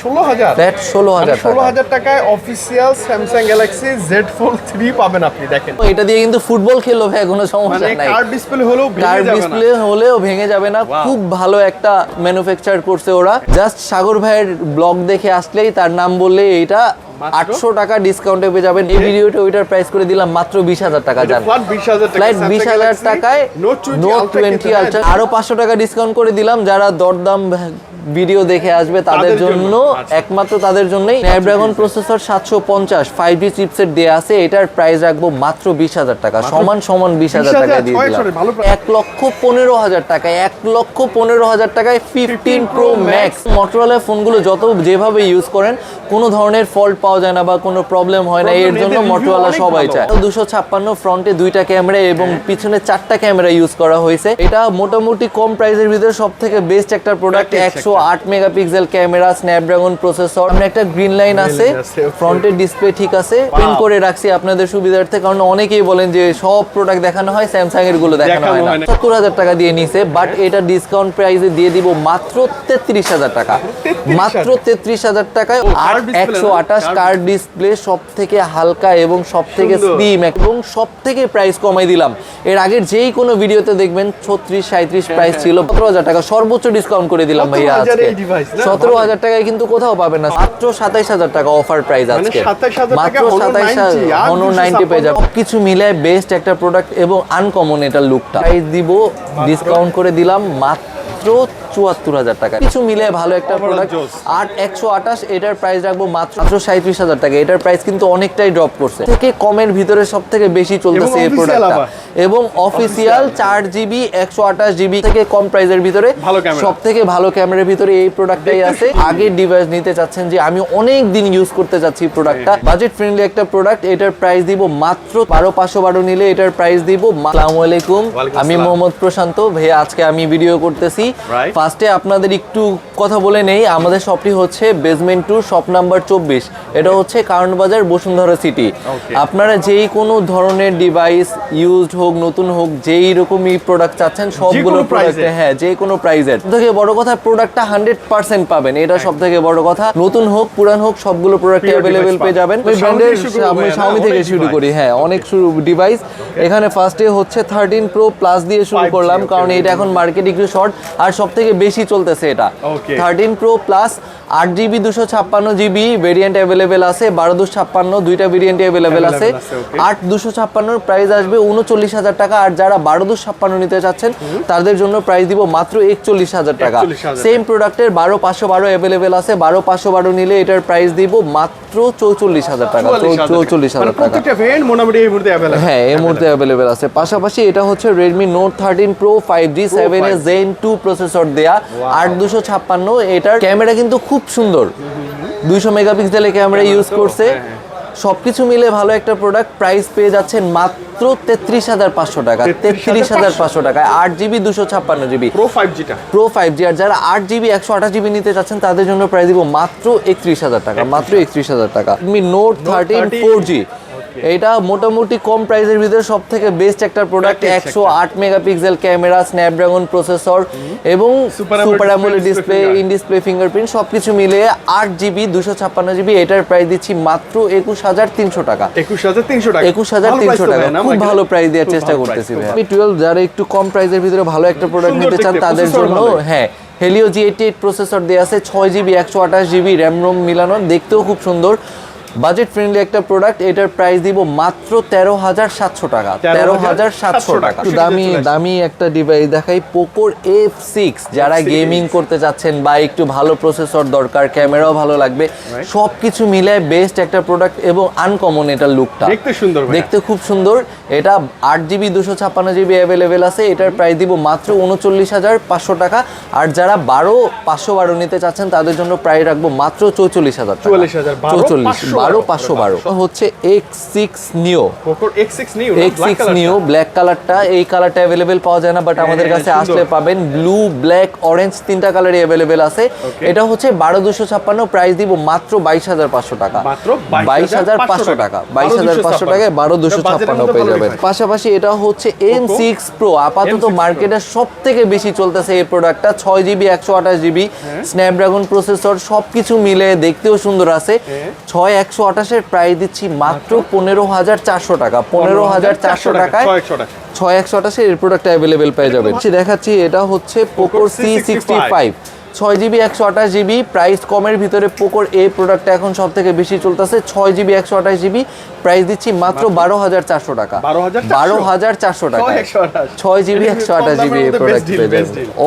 ষোলো হাজার। ফ্ল্যাট ষোলো হাজার ষোলো হাজার টাকায় official Samsung Galaxy Z Fold three পাবেন আপনি দেখেন। এটা দিয়ে কিন্তু ফুটবল খেললো ভাই কোনো সমস্যা মানে নাই। ডিসপ্লে হলেও কার ডিসপ্লে হলেও ভেঙে যাবে না। খুব ভালো একটা ম্যানুফ্যাকচার করছে ওরা। জাস্ট সাগর ভাইয়ের ব্লগ দেখে আসলেই তার নাম বললে এইটা মাত্র? আটশো টাকা ডিসকাউন্টে পেয়ে যাবেন। এই ভিডিওটা ওইটার প্রাইস করে দিলাম মাত্র বিশ হাজার টাকা টাকা ফ্লাইট বিশ হাজার টাকায় নোট নোট টোয়েন্টি আলট্রা আরও পাঁচশো টাকা ডিসকাউন্ট করে দিলাম। যারা দরদাম ভিডিও দেখে আসবে তাদের জন্য, আচ্ছা। একমাত্র তাদের জন্যই। স্ন্যাপড্রাগন প্রসেসর সাতশো পঞ্চাশ ফাইভ জি চিপসেট দেওয়া আছে। এটার প্রাইস রাখব মাত্র বিশ হাজার টাকা। সমান সমান বিশ হাজার 20,000 টাকা দিয়ে দিলাম। এক লক্ষ পনেরো হাজার টাকায় এক লক্ষ পনেরো হাজার টাকায় ফিফটিন প্রো ম্যাক্স মোটরোলা ফোনগুলো যত যেভাবে ইউজ করেন কোনো ধরনের ফল্ট পাওয়া যায় না বা কোনো প্রবলেম হয় না এর জন্য অনেক সবাই চায়। দুশো ছাপ্পান্ন ফ্রন্টে দুইটা ক্যামেরা এবং পিছনে চারটা ক্যামেরা ইউজ করা হয়েছে। এটা মোটামুটি কম প্রাইসের ভিতরে সব থেকে বেস্ট একটা। প্রোডাক্ট একশো আট মেগাপিক্সেল ক্যামেরা স্ন্যাপড্রাগন প্রসেসর সামনে একটা গ্রিন লাইন আছে. ফ্রন্টের ডিসপ্লে ঠিক আছে। পিন করে রাখছি আপনাদের সুবিধার্থে কারণ অনেকেই বলেন যে সব প্রোডাক্ট দেখানো হয় স্যামসাং এরগুলো দেখানো হয় না। সত্তর হাজার টাকা দিয়ে নিছে বাট এটা ডিসকাউন্ট প্রাইসে দিয়ে দিব মাত্র তেত্রিশ হাজার টাকা। মাত্র তেত্রিশ হাজার টাকায় আর একশো আঠাশ কার ডিসপ্লে সব থেকে হালকা এবং সব থেকে। স্লিম এবং সব থেকে প্রাইস কমাই দিলাম। এর আগের যেই কোনো ভিডিওতে দেখবেন ছত্রিশ সাঁত্রিশ প্রাইস ছিল। সতেরো হাজার টাকা। সর্বোচ্চ ডিসকাউন্ট করে দিলাম ভাইয়া আজকে? সতেরো হাজার টাকায় কিন্তু কোথাও পাবেন না। মাত্র সাতাইশ হাজার টাকা অফার প্রাইস মানে আজকে। মাত্র সাতাইশ 90 আর হনো 256 নাইনটি পেয়ে যাবে সবকিছু মিলায় বেস্ট একটা প্রোডাক্ট এবং আনকমন এটা লুকটা প্রাইস দিব ডিসকাউন্ট করে দিলাম মাত্র চুয়াত্তর হাজার টাকা। কিছু মিলে ভালো একটা প্রোডাক্ট আট একশো আঠাশ এটার প্রাইস রাখব মাত্র মাত্র সাঁত্রিশ হাজার টাকা। এটার প্রাইস কিন্তু অনেকটাই ড্রপ করছে। থেকে কমের ভিতরে সব থেকে বেশি চলতেছে এই প্রোডাক্টটা এবং অফিসিয়াল চার জিবি একশো আঠাশ জিবি থেকে কম প্রাইসের ভিতরে। সব থেকে ভালো ক্যামেরার ভিতরে এই প্রোডাক্টটাই আছে। আগের ডিভাইস নিতে চাচ্ছেন যে আমি অনেক দিন ইউজ করতে চাচ্ছি প্রোডাক্টটা বাজেট ফ্রেন্ডলি একটা প্রোডাক্ট এটার প্রাইস দিব মাত্র বারো পাঁচশো বারো নিলে এটার প্রাইস দিব। আসসালামু আলাইকুম। আমি মোহাম্মদ প্রশান্ত। ভাইয়া আজকে আমি ভিডিও করতেছি. ফার্স্টে আপনাদের একটু কথা বলে নেই আমাদের শপটি হচ্ছে বেসমেন্ট টু শপ নাম্বার চব্বিশ। এটা হচ্ছে কারণ বাজার বসুন্ধরা সিটি আপনারা যেই কোনো ধরনের ডিভাইস ইউজড হোক নতুন হোক যেই রকমই প্রোডাক্ট চাচ্ছেন সবগুলো কোনো হ্যাঁ যে কোনো প্রাইজের থেকে বড় কথা প্রোডাক্টটা হান্ড্রেড পার্সেন্ট পাবেন। এটা সব থেকে বড় কথা। নতুন হোক পুরান হোক সবগুলো প্রোডাক্ট অ্যাভেলেবেল পেয়ে যাবেন। ওই ব্র্যান্ডের আমি থেকে শুরু করি হ্যাঁ অনেক শুরু ডিভাইস এখানে ফার্স্টে হচ্ছে থার্টিন প্রো প্লাস দিয়ে শুরু করলাম কারণ এটা এখন মার্কেট একটু শর্ট আর সব থেকে বেশি চলতেছে এটা। থার্টিন প্রো প্লাস আট জিবি দুশো ছাপ্পান্ন জিবি ভেরিয়েন্ট অ্যাভেলেবেল আছে বারো দুশো ছাপ্পান্ন দুইটা ভেরিয়েন্ট অ্যাভেলেবেল আছে. আট দুশো ছাপ্পান্নর প্রাইস আসবে উনচল্লিশ হাজার টাকা আর যারা বারো দুশো ছাপ্পান্ন নিতে চাচ্ছেন তাদের জন্য প্রাইস দিব মাত্র একচল্লিশ হাজার টাকা। সেম প্রোডাক্টের বারো পাঁচশো বারো অ্যাভেলেবেল আছে বারো পাঁচশো বারো নিলে এটার প্রাইস দিব মাত্র চৌচল্লিশ হাজার টাকা। চৌচল্লিশ মানে হাজার টাকা। অ্যাভেলেবল হ্যাঁ এই মুহূর্তে অ্যাভেলেবেল আছে। পাশাপাশি এটা হচ্ছে Redmi Note thirteen pro five G seven A gen two processor দেয়া আট দুশো ছাপ্পান্ন এটার ক্যামেরা কিন্তু খুব সুন্দর। দুইশো মেগাপিক্সেলের ক্যামেরা ইউজ করছে। হ্যাঁ, হ্যাঁ। সবকিছু মিলে ভালো একটা প্রোডাক্ট প্রাইস পেয়ে যাচ্ছেন মাত্র তেত্রিশ হাজার পাঁচশো টাকা। তেত্রিশ হাজার পাঁচশো টাকায়। আট জিবি দুশো ছাপ্পান্ন জিবি। প্রো 5Gটা প্রো ফাইভ জি আর যারা আট জিবি একশো আঠাশ জিবি নিতে চাচ্ছেন তাদের জন্য প্রাইস দিব মাত্র একত্রিশ হাজার টাকা মাত্র একত্রিশ হাজার টাকা। তুমি নোট থার্টিন ফোর জি এটা মোটামুটি কম প্রাইসের ভিতরে সব থেকে বেস্ট একটা। প্রোডাক্ট একশো আট মেগাপিক্সেল ক্যামেরা স্ন্যাপড্রাগন প্রসেসর এবং super AMOLED display. In display fingerprint সব কিছু মিলিয়ে আট জিবি দুশো ছাপ্পান্ন জিবি এটার প্রাইস দিচ্ছি মাত্র একুশ হাজার তিনশো টাকা। 21300 টাকা। একুশ হাজার তিনশো টাকা। খুব ভালো প্রাইস দেওয়ার চেষ্টা করতেছি ভাই আমি টুয়েলভ যারা একটু কম প্রাইসের ভিতরে ভালো একটা প্রোডাক্ট নিতে চান তাদের জন্য হ্যাঁ Helio G eighty eight processor দেওয়া আছে ছয় জিবি একশো আঠাশ জিবি র্যাম রোম মিলানো দেখতেও খুব সুন্দর। বাজেট ফ্রেন্ডলি একটা প্রোডাক্ট এটার প্রাইস দিব মাত্র তেরো হাজার সাতশো টাকা। তেরো হাজার সাতশো টাকা। দামি দামি একটা ডিভাইস দেখাই পোকোর এফ সিক্স যারা গেমিং করতে চাচ্ছেন বা একটু ভালো প্রসেসর দরকার ক্যামেরাও ভালো লাগবে। সব কিছু মিলায় বেস্ট একটা প্রোডাক্ট এবং আনকমন এটার লুকটা দেখতে সুন্দর দেখতে খুব সুন্দর। এটা আট জিবি দুশো ছাপ্পান্ন জিবি অ্যাভেলেবেল আছে। এটার প্রাইস দিব মাত্র উনচল্লিশ হাজার পাঁচশো টাকা। আর যারা বারো পাঁচশো বারো নিতে চাচ্ছেন তাদের জন্য প্রাইস রাখব মাত্র চৌচল্লিশ হাজার 44,000 বারো, চৌচল্লিশ 512 বারো পাঁচশো বারো হচ্ছে এক্স সিক্স নিও পোকোর X6 new X six Neo black কালারটা এই কালারটা অ্যাভেলেবেল পাওয়া যায় না বাট আমাদের হ্যাঁ, কাছে সুন্দর। আসলে পাবেন ব্লু ব্ল্যাক অরেঞ্জ তিনটা কালারই অ্যাভেলেবেল আছে। এটা হচ্ছে বারো দুশো ছাপ্পান্ন প্রাইস দিব মাত্র বাইশ হাজার পাঁচশো টাকা। মাত্র বাইশ হাজার পাঁচশো টাকা। বাইশ হাজার পাঁচশো টাকায় বারো দুশো ছাপ্পান্ন পেয়ে যাবেন। পাশাপাশি এটা হচ্ছে এম সিক্স প্রো আপাতত M6 মার্কেটে সব থেকে বেশি চলতেছে এই প্রোডাক্টটা ছয় জিবি একশো আঠাশ জিবি হ্যাঁ। স্ন্যাপড্রাগন প্রসেসর সবকিছু মিলে দেখতেও সুন্দর আছে। ছয় ছয় একশো আঠাশের প্রাইস দিচ্ছি মাত্র পনেরো হাজার চারশো টাকা। পনেরো হাজার চারশো টাকায় ছয় একশো আঠাশের এর প্রোডাক্ট অ্যাভেলেবেল পেয়ে যাবেন। দেখাচ্ছি এটা হচ্ছে পোকোর সি সিক্সটি ফাইভ ছয় জিবি একশো আঠাশ জিবি প্রাইস কমের ভিতরে পোকোর এই প্রোডাক্টটা এখন সব থেকে বেশি চলতেছে। ছয় জিবি একশো আঠাশ জিবি প্রাইস দিচ্ছি মাত্র বারো হাজার চারশো টাকা। বারো হাজার চারশো? টাকা। ছয় জিবি একশো আঠাশ জিবি এই প্রোডাক্ট।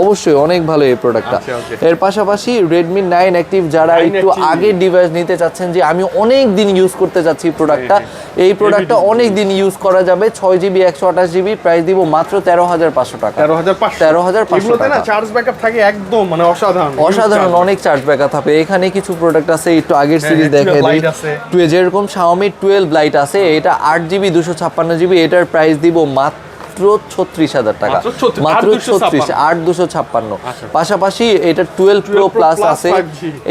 অবশ্যই অনেক ভালো এই প্রোডাক্টটা আচ্ছা, এর পাশাপাশি রেডমি নাইন অ্যাক্টিভ যারা একটু। আগের ডিভাইস নিতে চাচ্ছেন যে আমি অনেক দিন ইউজ করতে চাচ্ছি প্রোডাক্টটা হ্যাঁ, এই প্রোডাক্টটা অনেক দিন ইউজ করা যাবে। ছয় জিবি একশো আঠাশ জিবি প্রাইস দিব মাত্র তেরো হাজার পাঁচশো টাকা। তেরো হাজার তেরো হাজার পাঁচশো টাকা। চার্জ ব্যাকআপ থাকে একদম মানে অসাধারণ অসাধারণ অনেক চার্জ ব্যাকআপ থাকে এখানে কিছু প্রোডাক্ট আছে একটু আগের হ্যাঁ, সিরিজ হ্যাঁ, দেখে দিই। যেরকম Xiaomi 12 লাইট আছে এটা আট জিবি দুশো ছাপ্পান্ন জিবি এটার প্রাইস দিব মাত্র ছত্রিশ হাজার টাকা। মাত্র 36 মাত্র 8,256 ছত্রিশ আট দুশো ছাপ্পান্ন। আচ্ছা। পাশাপাশি এটা টুয়েলভ প্রো প্লাস আছে।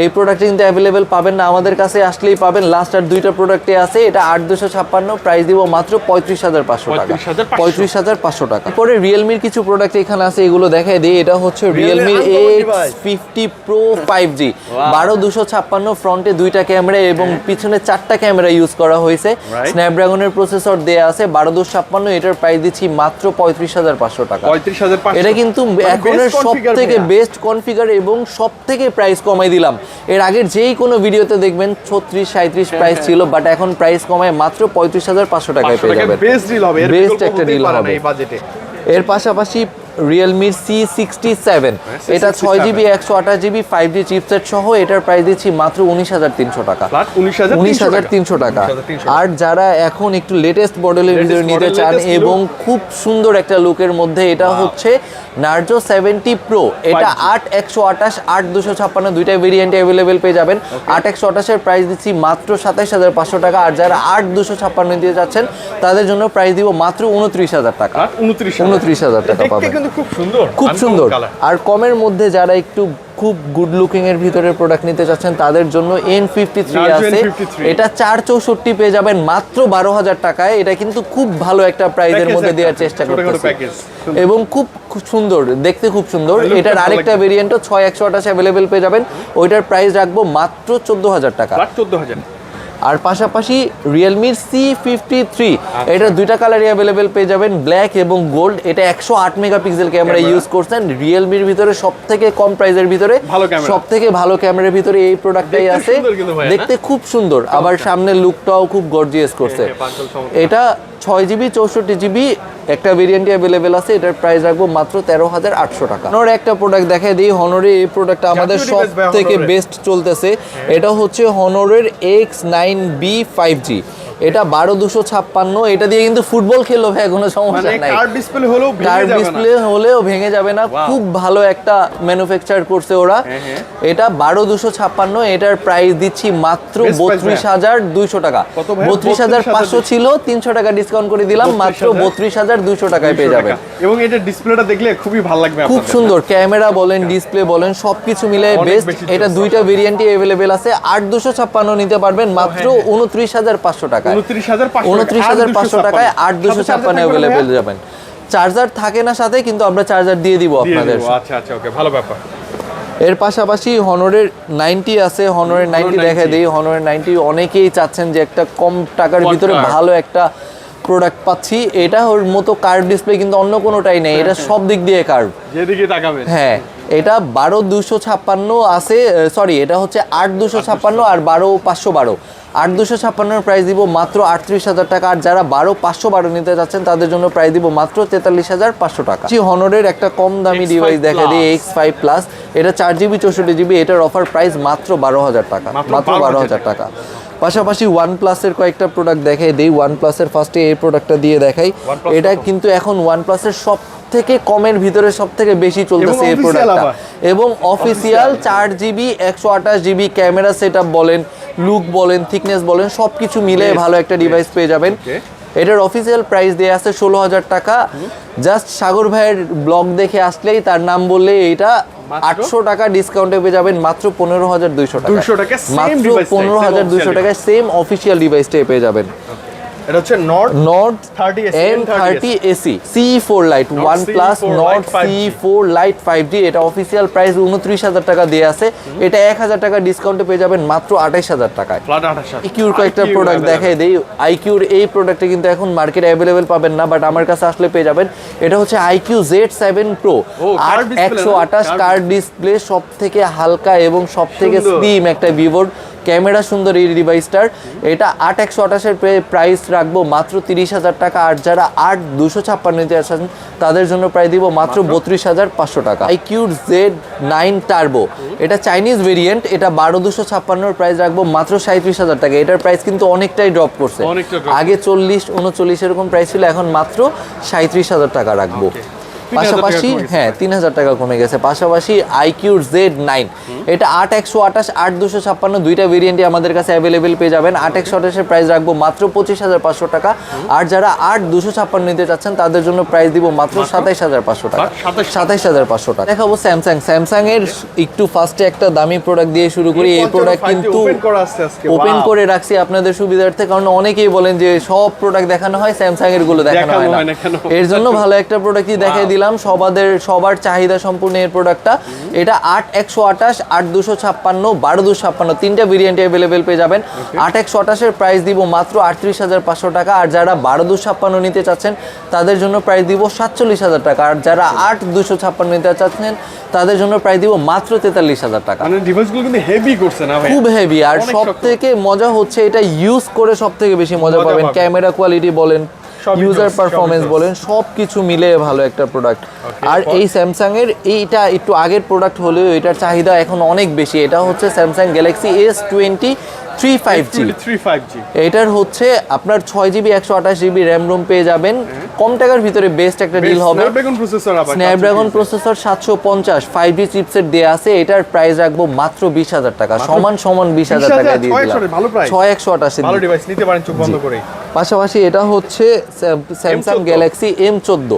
এই প্রোডাক্ট কিন্তু অ্যাভেলেবেল পাবেন না আমাদের কাছে আসলেই পাবেন। লাস্ট আর দুইটা প্রোডাক্টে আছে এটা আট দুশো ছাপ্পান্ন প্রাইস দিব মাত্র পঁয়ত্রিশ হাজার পাঁচশো টাকা। পঁয়ত্রিশ হাজার পাঁচশো। টাকা। পরে রিয়েলমির কিছু প্রোডাক্ট এখানে আছে এগুলো দেখাই দিই। এটা হচ্ছে রিয়েলমির uncommon X fifty pro five G বারো দুশো ছাপ্পান্ন ফ্রন্টে দুইটা ক্যামেরা এবং পিছনে চারটা ক্যামেরা ইউজ করা হয়েছে. স্ন্যাপড্রাগনের প্রসেসর দেয়া আছে বারো দুশো ছাপ্পান্ন এটার প্রাইস দিচ্ছি মাত্র পঁয়ত্রিশ হাজার পাঁচশো টাকা। পঁয়ত্রিশ হাজার এটা কিন্তু এখন এখনের সব থেকে বেস্ট কনফিগার এবং সব থেকে প্রাইস কমাই দিলাম। এর আগের যেই কোনো ভিডিওতে দেখবেন ছত্রিশ সাঁত্রিশ প্রাইস ছিল বাট এখন প্রাইস কমায় মাত্র পঁয়ত্রিশ হাজার পাঁচশো টাকায় পেয়ে যাবে বেস্ট ডিল হবে। বেস্ট একটা ডিল হবে। এর পাশাপাশি রিয়েলমির সি সিক্সটি সেভেন এটা ছয় জিবি একশো আঠাশ জিবি ফাইভ জি চিপসেট সহ এটার প্রাইস দিচ্ছি মাত্র উনিশ হাজার তিনশো টাকা। উনিশ হাজার তিনশো টাকা। আর যারা এখন একটু লেটেস্ট মডেলের ভিডিও নিতে চান এবং খুব সুন্দর একটা লুকের মধ্যে এটা হচ্ছে নার্জো সেভেন্টি প্রো এটা আট একশো আঠাশ আট দুশো ছাপ্পান্ন দুইটা ভেরিয়েন্টে অ্যাভেলেবেল পেয়ে যাবেন। আট একশো আঠাশের প্রাইস দিচ্ছি মাত্র সাতাইশ হাজার পাঁচশো টাকা। আর যারা আট দুশো ছাপ্পান্ন দিতে যাচ্ছেন তাদের জন্য প্রাইস দিব মাত্র উনত্রিশ হাজার টাকা। উনত্রিশ হাজার। টাকা পাবেন। কিন্তু খুব সুন্দর খুব সুন্দর। আর কমের মধ্যে যারা একটু খুব গুড লুকিং এর ভিতরে প্রোডাক্ট নিতে চাচ্ছেন তাদের জন্য এন ফিফটি থ্রি আছে এটা চার চৌষট্টি পেয়ে যাবেন মাত্র বারো হাজার টাকায়। এটা কিন্তু খুব ভালো একটা প্রাইজের মধ্যে দেওয়ার চেষ্টা করতেছি। এবং খুব খুব সুন্দর দেখতে খুব সুন্দর। এটার আরেকটা ভেরিয়েন্টও ছয় একশো আঠাশ অ্যাভেলেবেল পেয়ে যাবেন। ওইটার প্রাইস রাখব মাত্র চোদ্দ হাজার টাকা। চোদ্দ হাজার। আর পাশাপাশি রিয়েলমির সি ফিফটি থ্রি। এটা দুইটা কালারই অ্যাভেলেবেল পেয়ে যাবেন ব্ল্যাক এবং গোল্ড এটা একশো আট মেগাপিক্সেল ক্যামেরা ইউজ করছেন রিয়েলমির ভিতরে সব থেকে কম প্রাইসের ভিতরে সব থেকে ভালো ক্যামেরার ভিতরে এই প্রোডাক্টটাই আছে? দেখতে খুব সুন্দর আবার সামনে লুকটাও খুব গর্জিয়াস করছে হ্যাঁ। এটা ছয় জিবি চৌষট্টি জিবি একটা ভেরিয়েন্টই অ্যাভেলেবেল আছে এটার প্রাইস রাখব মাত্র তেরো হাজার আটশো টাকা। হনর একটা প্রোডাক্ট দেখাই দিই হনরে এই প্রোডাক্টটা আমাদের সব থেকে বেস্ট চলতেছে। এটা হচ্ছে হনরের X nine B five G এটা বারো দুশো ছাপ্পান্ন এটা দিয়ে কিন্তু ফুটবল খেললো ভাই কোনো সমস্যা মানে নাই। কার্ড ডিসপ্লে হলেও ভেঙে যাবে না। ডিসপ্লে হলেও ভেঙে যাবে না। খুব ভালো একটা ম্যানুফ্যাকচার করছে ওরা। হ্যাঁ, হ্যাঁ। এটা বারো দুশো ছাপ্পান্ন এটার প্রাইস দিচ্ছি মাত্র বত্রিশ হাজার দুইশো টাকা। বত্রিশ হাজার পাঁচশো ছিল তিনশো টাকা ডিসকাউন্ট করে দিলাম মাত্র বত্রিশ হাজার দুইশো টাকায় পেয়ে 200 যাবেন এবং এটা ডিসপ্লেটা দেখলে খুবই ভালো লাগবে খুব সুন্দর ক্যামেরা বলেন ডিসপ্লে বলেন সবকিছু মিলে বেস্ট এটা দুইটা ভেরিয়েন্টই অ্যাভেলেবেল আছে আট দুশো ছাপ্পান্ন নিতে পারবেন মাত্র হ্যাঁ, উনত্রিশ হাজার পাঁচশো 29,500 উনত্রিশ হাজার পাঁচশো টাকায় আট দুশো ছাপ্পান্ন অ্যাভেলেবেল যাবেন। চার্জার থাকে না সাথে কিন্তু আমরা চার্জার দিয়ে দিব আপনাদের। আচ্ছা আচ্ছা ওকে ভালো ব্যাপার। এর পাশাপাশি হনরের নাইনটি আছে হনরের নাইনটি দেখা দিই। হনরের নাইনটি অনেকেই চাচ্ছেন যে একটা কম টাকার ভিতরে ভালো একটা প্রোডাক্ট পাচ্ছি। এটা ওর মতো কার্ভ ডিসপ্লে কিন্তু অন্য কোনোটাই নেই। এটা সব দিক দিয়ে কার্ভ যেদিকে তাকাবেন। হ্যাঁ এটা বারো দুশো ছাপ্পান্ন আছে সরি এটা হচ্ছে আট দুশো ছাপ্পান্ন আর বারো পাঁচশো বারো। আট দুশো ছাপ্পান্নর প্রাইস দিব মাত্র আটত্রিশ হাজার টাকা। আর যারা বারো পাঁচশো বারো নিতে যাচ্ছেন তাদের জন্য প্রাইস দিব মাত্র তেতাল্লিশ হাজার পাঁচশো টাকা। জি হনরের একটা কম দামি ডিভাইস দেখা দিই এক্স ফাইভ প্লাস এটা চার জিবি চৌষট্টি জিবি এটার অফার প্রাইস মাত্র বারো হাজার টাকা। মাত্র মাত্র বারো হাজার টাকা। পাশাপাশি ওয়ান প্লাসের কয়েকটা প্রোডাক্ট দেখাই দেই। ওয়ান প্লাসের ফার্স্টে এই প্রোডাক্টটা দিয়ে দেখাই। এটা কিন্তু এখন ওয়ান প্লাসের সব থেকে কমের ভিতরে সব থেকে বেশি চলতেছে এই প্রোডাক্টটা এবং অফিসিয়াল চার জিবি একশো আঠাশ জিবি ক্যামেরা সেট বলেন লুক বলেন থিকনেস বলেন সব কিছু মিলে ভালো একটা ডিভাইস পেয়ে যাবেন। এটার অফিসিয়াল প্রাইস দেওয়া আছে ষোলো হাজার টাকা। জাস্ট সাগর ভাইয়ের ব্লগ দেখে আসলেই তার নাম বললে এটা আটশো টাকা ডিসকাউন্টে পেয়ে যাবেন মাত্র পনেরো হাজার দুইশো টাকা। 200 টাকা same মাত্র পনেরো হাজার দুইশো টাকায় সেম অফিসিয়াল ডিভাইসটাই পেয়ে যাবেন। এটা হচ্ছে নর্ড নট 30 M thirty AC C four Lite OnePlus CE4 নট Lite 5G C four Lite five G এটা অফিসিয়াল প্রাইস উনত্রিশ হাজার টাকা দিয়ে আছে। এটা এক হাজার টাকা ডিসকাউন্টে পেয়ে যাবেন মাত্র আঠাইশ হাজার টাকায়। ফ্ল্যাট 28 আইকিউর কয়েকটা প্রোডাক্ট দেখাই দেই। আইকিউর এই প্রোডাক্টে কিন্তু এখন মার্কেটে অ্যাভেলেবেল পাবেন না বাট আমার কাছে আসলে পেয়ে যাবেন। এটা হচ্ছে আইকিউ জেড সেভেন প্রো আর একশো আঠাশ Curved কার ডিসপ্লে সব থেকে হালকা এবং সব থেকে। স্লিম একটা ভিভোর ক্যামেরা সুন্দর এই ডিভাইসটার এটা আট একশো আঠাশের প্রাইস রাখব মাত্র তিরিশ হাজার টাকা। আর যারা আট দুশো ছাপ্পান্ন নিতে আসেন তাদের জন্য প্রায় দিব মাত্র বত্রিশ হাজার পাঁচশো টাকা। আইকিউর জেড নাইন টার্বো এটা চাইনিজ ভেরিয়েন্ট এটা বারো দুশো ছাপ্পান্নর প্রাইস রাখব মাত্র সাঁত্রিশ হাজার টাকা। এটার প্রাইস কিন্তু অনেকটাই ড্রপ করছে। আগে চল্লিশ উনচল্লিশ এরকম প্রাইস ছিল এখন মাত্র সাঁত্রিশ হাজার টাকা রাখব। পাশাপাশি হ্যাঁ তিন হাজার টাকা কমে গেছে। পাশাপাশি আইকিউর জেড নাইন এটা আট একশো আঠাশ আট দুশো ছাপ্পান্ন দুইটা ভেরিয়েন্টই আমাদের কাছে অ্যাভেলেবেল পেয়ে যাবেন। আট একশো আঠাশের প্রাইস রাখব মাত্র পঁচিশ হাজার পাঁচশো টাকা। আর যারা আট দুশো ছাপ্পান্ন নিতে চাচ্ছেন তাদের জন্য প্রাইস দিব মাত্র সাতাইশ হাজার পাঁচশো টাকা। সাতাইশ হাজার। পাঁচশো টাকা। দেখাবো স্যামসাং স্যামসাং এর একটু ফার্স্টে একটা দামি প্রোডাক্ট দিয়ে শুরু করি। এই প্রোডাক্ট কিন্তু ওপেন করা রাখছি আপনাদের সুবিধার্থে। কারণ অনেকেই বলেন যে সব প্রোডাক্ট দেখানো হয় স্যামসাং এরগুলো দেখানো হয় না। না এর জন্য ভালো একটা প্রোডাক্টই দেখাই দিলাম। সবাদের সবার চাহিদা সম্পূর্ণ এই প্রোডাক্টটা এটা আট একশো আঠাশ আট দুশো ছাপ্পান্ন বারো দুশো ছাপ্পান্ন তিনটা ভেরিয়েন্টে অ্যাভেলেবেল পেয়ে যাবেন। আট একশো আঠাশের প্রাইস দিব মাত্র আটত্রিশ হাজার পাঁচশো টাকা আর যারা বারো দুশো ছাপ্পান্ন নিতে চাচ্ছেন তাদের জন্য প্রাইস দিব সাতচল্লিশ হাজার টাকা আর যারা আট দুশো ছাপ্পান্ন নিতে চাচ্ছেন তাদের জন্য প্রাইস দিব মাত্র তেতাল্লিশ হাজার টাকা। মানে ডিভাইসগুলো কিন্তু হেভি করছে না খুব হেভি আর সব থেকে মজা হচ্ছে এটা ইউজ করে সব থেকে বেশি মজা পাবেন। ক্যামেরা কোয়ালিটি বলেন। User performance. বলেন সব কিছু মিলে ভালো একটা প্রোডাক্ট আর এই স্যামসাং এর এইটা একটু আগের প্রোডাক্ট হলেও এটার চাহিদা এখন অনেক বেশি এটা হচ্ছে Samsung Galaxy S twenty three five G 35G এটার হচ্ছে আপনার ছয় জিবি একশো আঠাশ জিবি র্যাম রোম পেয়ে যাবেন। কম টাকার ভিতরে বেস্ট একটা ডিল হবে। স্ন্যাপড্রাগন প্রসেসর সাতশো পঞ্চাশ ফাইভ জি চিপসেট দেওয়া আছে। এটার প্রাইস রাখব মাত্র বিশ হাজার টাকা। সমান সমান বিশ হাজার টাকা দিয়ে দিলাম। ছয় একশো আটাশি ভালো ডিভাইস নিতে পারেন চোখ বন্ধ করে পাশাপাশি এটা হচ্ছে স্যামসাং গ্যালাক্সি এম চোদ্দ।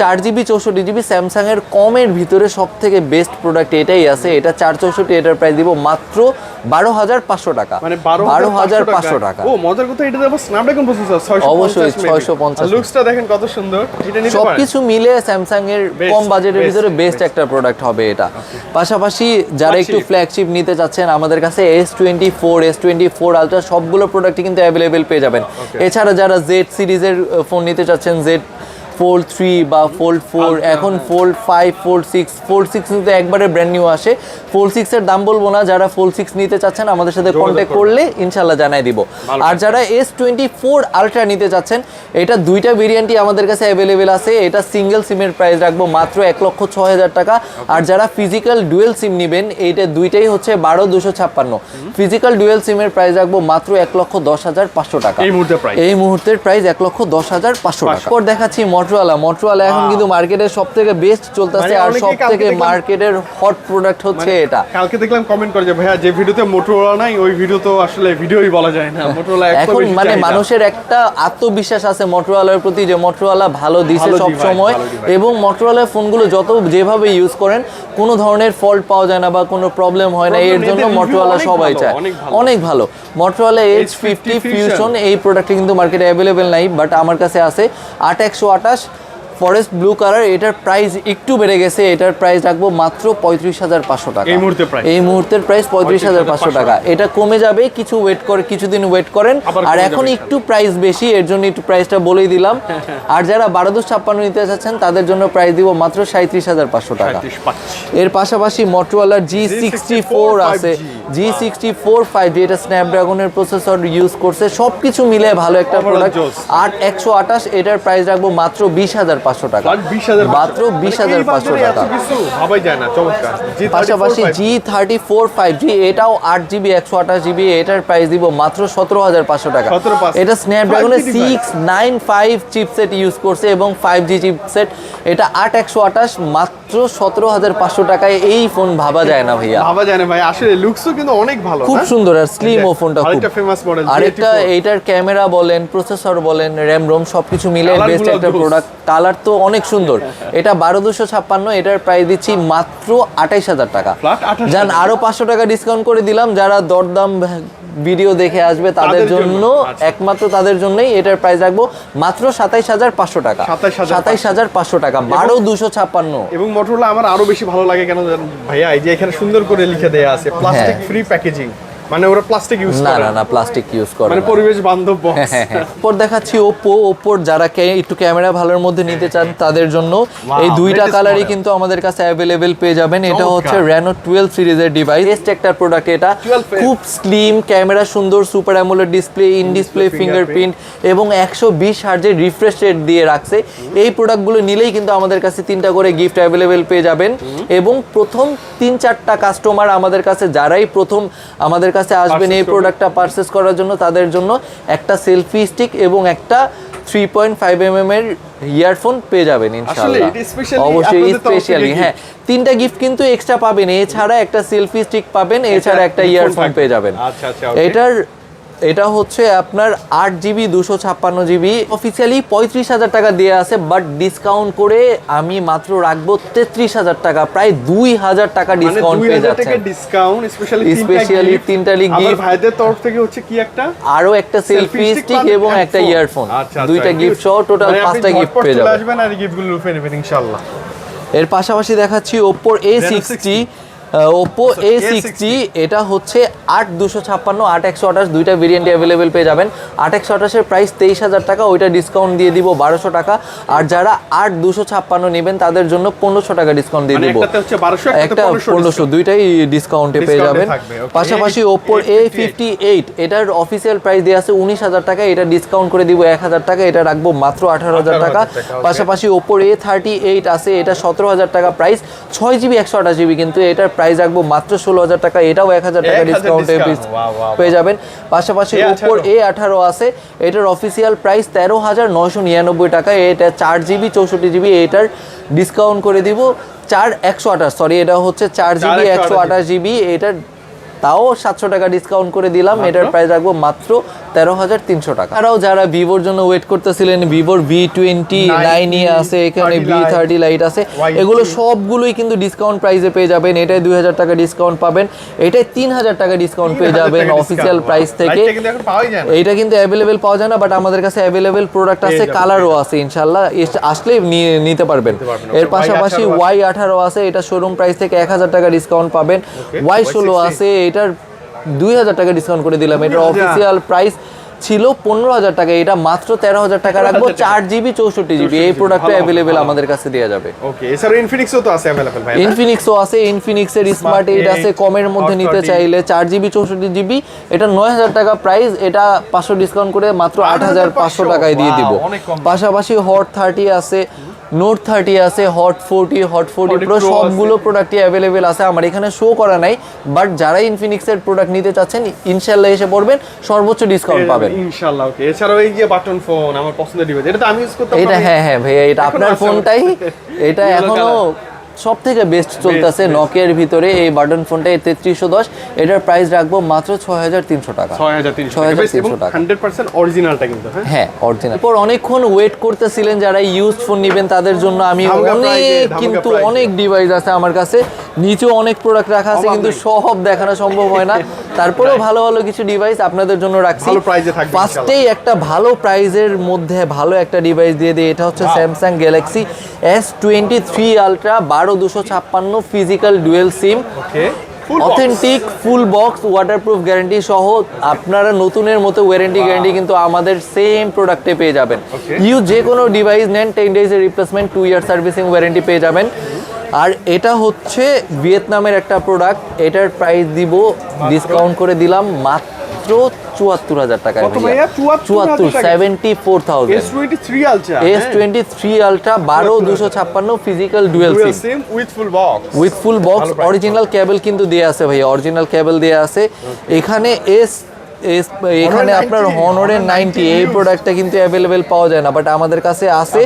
চার জিবি চৌষট্টি জিবি স্যামসাং এর কমের ভিতরে সব থেকে বেস্ট প্রোডাক্ট এটাই আছে। এটা চার চৌষট্টি এটার প্রাইস দিব মাত্র বারো হাজার পাঁচশো টাকা। মানে বারো বারো হাজার পাঁচশো টাকা। ও মজার কথা এটা আবার স্ন্যাপড্রাগন প্রসেসর অবশ্যই, 650 লুকসটা দেখেন কত সুন্দর এটা নিতে মিলে স্যামসাং এর কম বাজেটের ভিতরে বেস্ট একটা প্রোডাক্ট হবে এটা। পাশাপাশি যারা একটু ফ্ল্যাগশিপ নিতে চাচ্ছেন আমাদের কাছে S twenty four S twenty four ultra সবগুলো প্রোডাক্টই কিন্তু অ্যাভেলেবেল পেয়ে যাবেন। এছাড়া যারা জেড সিরিজের ফোন নিতে চাচ্ছেন জেড ফোল্ড থ্রি বা ফোল্ড ফোর এখন। Fold five Fold six Fold six কিন্তু একবারে ব্র্যান্ড নিউ আসে। ফোল্ড সিক্সের দাম বলব না যারা ফোল্ড সিক্স নিতে চাচ্ছেন আমাদের সাথে কন্ট্যাক্ট করলে ইনশাল্লাহ জানাই দিব। আর যারা এস টোয়েন্টি ফোর আলট্রা নিতে চাচ্ছেন এটা দুইটা ভেরিয়েন্টই আমাদের কাছে অ্যাভেলেবেল আছে। এটা সিঙ্গেল সিমের প্রাইস রাখব মাত্র এক লক্ষ ছ হাজার টাকা। আর যারা ফিজিক্যাল ডুয়েল সিম নেবেন এইটা দুইটাই হচ্ছে বারো দুশো ছাপ্পান্ন। ফিজিক্যাল ডুয়েল সিমের প্রাইস রাখব মাত্র এক লক্ষ দশ হাজার পাঁচশো টাকা। এই মুহূর্তে এই মুহূর্তের প্রাইস এক লক্ষ দশ হাজার পাঁচশো টাকা। দেখাচ্ছি মটোয়ালা মটোয়ালা এখন কিন্তু মার্কেটের সব থেকে বেস্ট চলতেছে মানে আর সব থেকে মার্কেটের হট প্রোডাক্ট হচ্ছে মানে এটা। কালকে দেখলাম কমেন্ট করে যে ভাইয়া যে ভিডিওতে মোটরোলা নাই ওই ভিডিও তো আসলে ভিডিওই বলা যায় না। মোটরোলা এখন মানে মানুষের একটা আত্মবিশ্বাস আছে মটোরোলার প্রতি যে মটোরোলা ভালো দিছে সব সময় এবং মটোরোলার ফোনগুলো যত যেভাবে ইউজ করেন কোনো ধরনের ফল্ট পাওয়া যায় না বা কোনো প্রবলেম হয় না। এর জন্য অনেক সবাই চায়। অনেক ভালো। ভালো। এইচ H50 ফিফটি ফিউশন এই প্রোডাক্টটা কিন্তু মার্কেটে অ্যাভেলেবেল নাই বাট আমার কাছে আছে। আট একশো আঠাশ ফরেস্ট ব্লু কালার এটার প্রাইস একটু বেড়ে গেছে এটার প্রাইস রাখব মাত্র পঁয়ত্রিশ হাজার পাঁচশো টাকা। এই মুহূর্তে এই মুহূর্তের প্রাইস পঁয়ত্রিশ হাজার পাঁচশো টাকা। এটা কমে যাবে কিছু ওয়েট করে কিছুদিন ওয়েট করেন। আর এখন একটু প্রাইস বেশি এর জন্য একটু প্রাইসটা বলেই দিলাম। আর যারা বারো দশ ছাপ্পান্ন নিতে চাচ্ছেন তাদের জন্য প্রাইস দিব মাত্র সাঁত্রিশ হাজার পাঁচশো টাকা। এর পাশাপাশি মটোয়ালার জি সিক্সটি ফোর আছে। G sixty four five G এটা স্ন্যাপড্রাগনের প্রসেসর ইউজ করছে। সব কিছু মিলে ভালো একটা প্রোডাক্ট। আট একশো আঠাশ এটার প্রাইস রাখব মাত্র বিশ হাজার পাঁচশো টাকা। আর 20,500 মাত্র বিশ হাজার পাঁচশো টাকা। কিছু? ভাবাই যায় না চমৎকার। G34 পাশাপাশি G thirty four five G এটাও আট জিবি একশো আঠাশ জিবি এটার প্রাইস দিব মাত্র সতেরো হাজার পাঁচশো টাকা। এটা স্ন্যাপড্রাগনের six nine five chipset use করছে এবং ফাইভ জি চিপসেট এটা আট একশো আঠাশ মাত্র সতেরো হাজার পাঁচশো টাকায়। এই ফোন ভাবা যায় না ভাইয়া। ভাবা যায় না ভাই আসলে লুকসও কিন্তু অনেক ভালো খুব সুন্দর আর স্লিম ও ফোনটা খুব আরেকটা ফেমাস মডেল আরেকটা এইটার ক্যামেরা বলেন প্রসেসর বলেন র্যাম রোম সবকিছু মিলে বেস্ট একটা প্রোডাক্ট কালার তো অনেক সুন্দর। এটা বারো দুশো ছাপ্পান্ন এটার প্রাইস দিচ্ছি মাত্র আঠাইশ হাজার টাকা। Flat 28,000 যান আরও পাঁচশো টাকা ডিসকাউন্ট করে দিলাম যারা দরদাম ভিডিও দেখে আসবে তাদের জন্য, আচ্ছা। একমাত্র তাদের জন্যই এটার প্রাইস রাখব। মাত্র সাতাইশ হাজার পাঁচশো টাকা। সাতাইশ হাজার পাঁচশো। টাকা। বারো দুশো ছাপ্পান্ন। এবং মোটরলা আমার আরও বেশি ভালো লাগে কেন ভাইয়া এই যে এখানে সুন্দর করে লিখে দেওয়া আছে। প্লাস্টিক ফ্রি প্যাকেজিং মানে ওরা প্লাস্টিক ইউজ না করে। না না প্লাস্টিক ইউজ করে মানে পরিবেশ বান্ধব বক্স হ্যাঁ। দেখাচ্ছি যারা কে- একটু ক্যামেরা ভালোর মধ্যে নিতে চান তাদের জন্য। এই দুইটা কালারই কিন্তু আমাদের কাছে পেয়ে যাবেন। এটা হচ্ছে রেনো টুয়েলভ সিরিজের ডিভাইস বেস্ট একটা প্রোডাক্ট এটা। খুব স্লিম ক্যামেরা সুন্দর super AMOLED display in display fingerprint এবং একশো বিশ হার্জের রিফ্রেশ রেট দিয়ে রাখছে। এই প্রোডাক্টগুলো নিলেই কিন্তু আমাদের কাছে তিনটা করে গিফট অ্যাভেলেবেল পেয়ে যাবেন। এবং প্রথম তিন চারটা কাস্টমার আমাদের কাছে যারাই প্রথম আমাদের কাছে আসবেন এই প্রোডাক্টটা পারচেস করার জন্য তাদের জন্য একটা সেলফি স্টিক এবং একটা three point five M M এর ইয়ারফোন পেয়ে যাবেন ইনশাআল্লাহ। অবশ্যই স্পেশালি হ্যাঁ। তিনটা গিফট কিন্তু এক্সট্রা পাবেন এছাড়া একটা সেলফি স্টিক পাবেন এছাড়া একটা ইয়ারফোন পেয়ে যাবেন। আচ্ছা, আচ্ছা। এটার এটা হচ্ছে আপনার আট জিবি দুশো ছাপ্পান্ন জিবি। অফিসিয়ালি পঁয়ত্রিশ হাজার টাকা দিয়ে আছে বাট ডিসকাউন্ট করে আমি মাত্র রাখব তেত্রিশ হাজার টাকা। প্রায় দুই হাজার টাকা মানে ডিসকাউন্ট পেয়ে 2000 টাকা যাচ্ছেন ডিসকাউন্ট স্পেশালি আবার gift। ভাইদের তরফ থেকে হচ্ছে কি একটা? আরও একটা সেলফি স্টিক এবং একটা ইয়ারফোন আচ্ছা, আচ্ছা, দুইটা গিফট সহ টোটাল মানে পাঁচটা গিফট পেয়ে যাবেন। আর গিফটগুলো লুফে নেবেন ইনশাআল্লাহ। এর পাশাপাশি দেখাচ্ছি ওপ্পোর A sixty Oppo A sixty এটা হচ্ছে আট দুশো ছাপ্পান্ন আট একশো আঠাশ দুইটা ভেরিয়েন্টে অ্যাভেলেবেল পেয়ে যাবেন। আট একশো আঠাশের প্রাইস তেইশ হাজার টাকা ওইটা ডিসকাউন্ট দিয়ে দিব বারোশো টাকা। আর যারা আট দুশো ছাপ্পান্ন নেবেন তাদের জন্য পনেরোশো টাকা ডিসকাউন্ট দিয়ে মানে দিব। একটাতে হচ্ছে 1200 একটাতে একটা পনেরোশো দুইটাই ডিসকাউন্টে পেয়ে যাবেন। পাশাপাশি A58 ওপ্পোর এ ফিফটি এইট এটার অফিসিয়াল প্রাইস দেওয়া আছে উনিশ হাজার টাকা এটা ডিসকাউন্ট করে দিব এক হাজার টাকা এটা রাখব মাত্র আঠারো হাজার টাকা। পাশাপাশি ওপ্পোর এ থার্টি এইট আছে এটা সতেরো হাজার টাকা প্রাইস ছয় জিবি একশো আঠাশ জিবি কিন্তু এটার প্রাইস রাখব মাত্র ষোলো হাজার টাকা। এটাও এক হাজার টাকা 1000 ডিসকাউন্টে পেয়ে যাবেন। পাশাপাশি ওপোর এ আঠারো। আছে। এটার অফিসিয়াল প্রাইস তেরো হাজার নশো নিরানব্বই টাকা। এটা চার জিবি চৌষট্টি জিবি এটার ডিসকাউন্ট করে দিব চার একশো আঠাশ। সরি এটা হচ্ছে চার জিবি একশো আঠাশ। জিবি। এটার তাও সাতশো টাকা ডিসকাউন্ট করে দিলাম। এটার প্রাইস রাখব মাত্র তেরো হাজার তিনশো টাকা। আরও যারা ভিভোর জন্য ওয়েট করতেছিলেন ভিভোর ভি টোয়েন্টি নাইন আছে এখানে ভি থার্টি লাইট আছে। এগুলো সবগুলোই কিন্তু ডিসকাউন্ট প্রাইসে পেয়ে যাবেন। এটাই দুই হাজার টাকা ডিসকাউন্ট পাবেন। এটাই তিন হাজার টাকা ডিসকাউন্ট পেয়ে যাবেন অফিসিয়াল প্রাইস থেকে। এইটা কিন্তু অ্যাভেলেবেল পাওয়া যায় না বাট আমাদের কাছে অ্যাভেলেবেল প্রোডাক্ট আছে কালারও আছে ইনশাল্লাহ আসলে নিয়ে নিতে পারবেন, এর পাশাপাশি ওয়াই আঠারো আছে। এটা শোরুম প্রাইস থেকে এক হাজার টাকা ডিসকাউন্ট পাবেন। ওয়াই ষোলো আছে এটার দুই হাজার টাকা ডিসকাউন্ট করে দিলাম। এটার অফিসিয়াল প্রাইস ছিল পনেরো হাজার টাকা। এটা মাত্র তেরো হাজার টাকা রাখব। চার জিবি চৌষট্টি জিবি। এই প্রোডাক্টটা অ্যাভেলেবেল আমাদের কাছে দেওয়া যাবে। ইনফিনিক্সও আছে ইনফিনিক্সও আছে। ইনফিনিক্সের স্মার্ট এইট আছে। কমের মধ্যে নিতে চাইলে চার জিবি চৌষট্টি জিবি। এটা নয় হাজার টাকা প্রাইস এটা পাঁচশো ডিসকাউন্ট করে মাত্র আট হাজার পাঁচশো টাকায় দিয়ে দিব। পাশাপাশি হট থার্টি আছে। নোট থার্টি আছে Hot forty Hot forty 40 pro সবগুলো প্রোডাক্টই অ্যাভেলেবেল আছে আমার এখানে শো করা নাই বাট যারা ইনফিনিক্সের প্রোডাক্ট নিতে চাচ্ছেন ইনশাল্লাহ এসে পড়বেন সর্বোচ্চ ডিসকাউন্ট পাবেন। ইনশাল্লাহ ওকে এছাড়াও এই যে বাটন ফোন আমার পছন্দের ডিভাইস এটা তো আমি ইউজ করতে এটা হ্যাঁ হ্যাঁ ভাইয়া এটা আপনার ফোনটাই এটা এখনও সব থেকে বেস্ট চলতেছে নকের নকিয়ার ভিতরে। এই বাটন ফোনটা এই তেত্রিশশো দশ এটার প্রাইস রাখব মাত্র ছয় হাজার তিনশো টাকা। 6300 6300 টাকা। টাকা। 100% অরিজিনালটা কিন্তু হ্যাঁ? হ্যাঁ অরিজিনাল পর অনেকক্ষণ ওয়েট করতেছিলেন যারা ইউজ ফোন নেবেন তাদের জন্য। আমি অনেক কিন্তু অনেক ডিভাইস আছে আমার কাছে। নিচেও অনেক প্রোডাক্ট রাখা আছে কিন্তু সব দেখানো সম্ভব হয় না। তারপরেও ভালো ভালো কিছু ডিভাইস আপনাদের জন্য রাখছি। ভালো এ থাকবে ফার্স্টেই একটা ভালো প্রাইজের মধ্যে ভালো একটা ডিভাইস দিয়ে দিই এটা হচ্ছে Samsung Galaxy S twenty three ultra বারো দুশো ছাপ্পান্ন physical dual SIM okay authentic full box waterproof guarantee সহ আপনারা নতুনের মতো ওয়ারেন্টি গ্যারান্টি কিন্তু আমাদের সেম প্রোডাক্টে পেয়ে যাবেন। ইউ যে কোনো ডিভাইস নেন ten ডেজের replacement two year servicing warranty পেয়ে যাবেন। আর এটা হচ্ছে ভিয়েতনামের একটা প্রোডাক্ট এটার প্রাইস দিব ডিসকাউন্ট করে দিলাম মাত্র চুয়াত্তর হাজার টাকা কত ভাইয়া? 74,000 চুয়াত্তর? Seventy four thousand S twenty three ultra S twenty three ultra বারো দুশো ছাপ্পান্ন physical dual SIM with full box with full box original cable কিন্তু দেয়া আছে ভাই অরিজিনাল কেবল দেয়া আছে। এখানে এস এখানে আপনার 90, হনরের নাইনটি এই প্রোডাক্টটা কিন্তু অ্যাভেলেবেল পাওয়া যায় না বাট আমাদের কাছে আছে।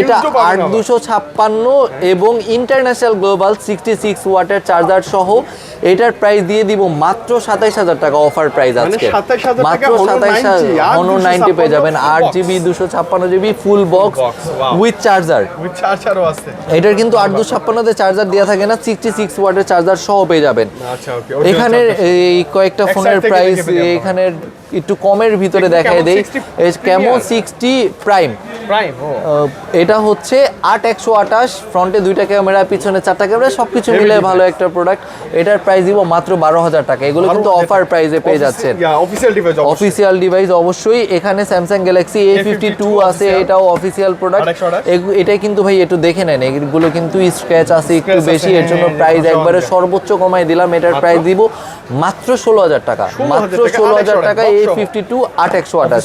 এটা আট দুশো ছাপ্পান্ন এবং ইন্টারন্যাশনাল গ্লোবাল সিক্সটি সিক্স ওয়াটের চার্জার সহ এটার প্রাইস দিয়ে দিব মাত্র সাতাইশ হাজার টাকা অফার প্রাইস মানে আজকে। মাত্র সাতাইশ 90, আর হনর নাইনটি পেয়ে যাবেন। আট জিবি দুশো ছাপ্পান্ন GB full box with charger এটার কিন্তু আট দুশো ছাপ্পান্নতে চার্জার দেওয়া থাকে না সিক্সটি সিক্স ওয়াটের চার্জার সহ পেয়ে যাবেন। আচ্ছা ওকে এখানের এই কয়েকটা ফোনের প্রাইস। এখানের একটু কমের ভিতরে দেখাই দেই। 60 ক্যামো সিক্সটি প্রাইম প্রাইম এটা হচ্ছে আট একশো আঠাশ ফ্রন্টে দুইটা ক্যামেরা পিছনে চারটা ক্যামেরা সবকিছু Heavy মিলে ভালো একটা প্রোডাক্ট এটার প্রাইস দিব মাত্র বারো হাজার টাকা। এগুলো কিন্তু অফার প্রাইসে পেয়ে যাচ্ছেন। অফিসিয়াল ডিভাইস অবশ্যই। এখানে Samsung Galaxy A fifty two আছে এটাও অফিসিয়াল প্রোডাক্ট 128 এটাই কিন্তু ভাই একটু দেখে নেন। এগুলো কিন্তু স্ক্র্যাচ আছে একটু বেশি। এর জন্য হ্যাঁ, প্রাইস হ্যাঁ, একবারে হ্যাঁ। সর্বোচ্চ কমাই দিলাম। এটার? প্রাইস দিব মাত্র ষোলো হাজার টাকা। মাত্র ষোলো হাজার 828 টাকা এ। ফিফটি টু আট একশো আঠাশ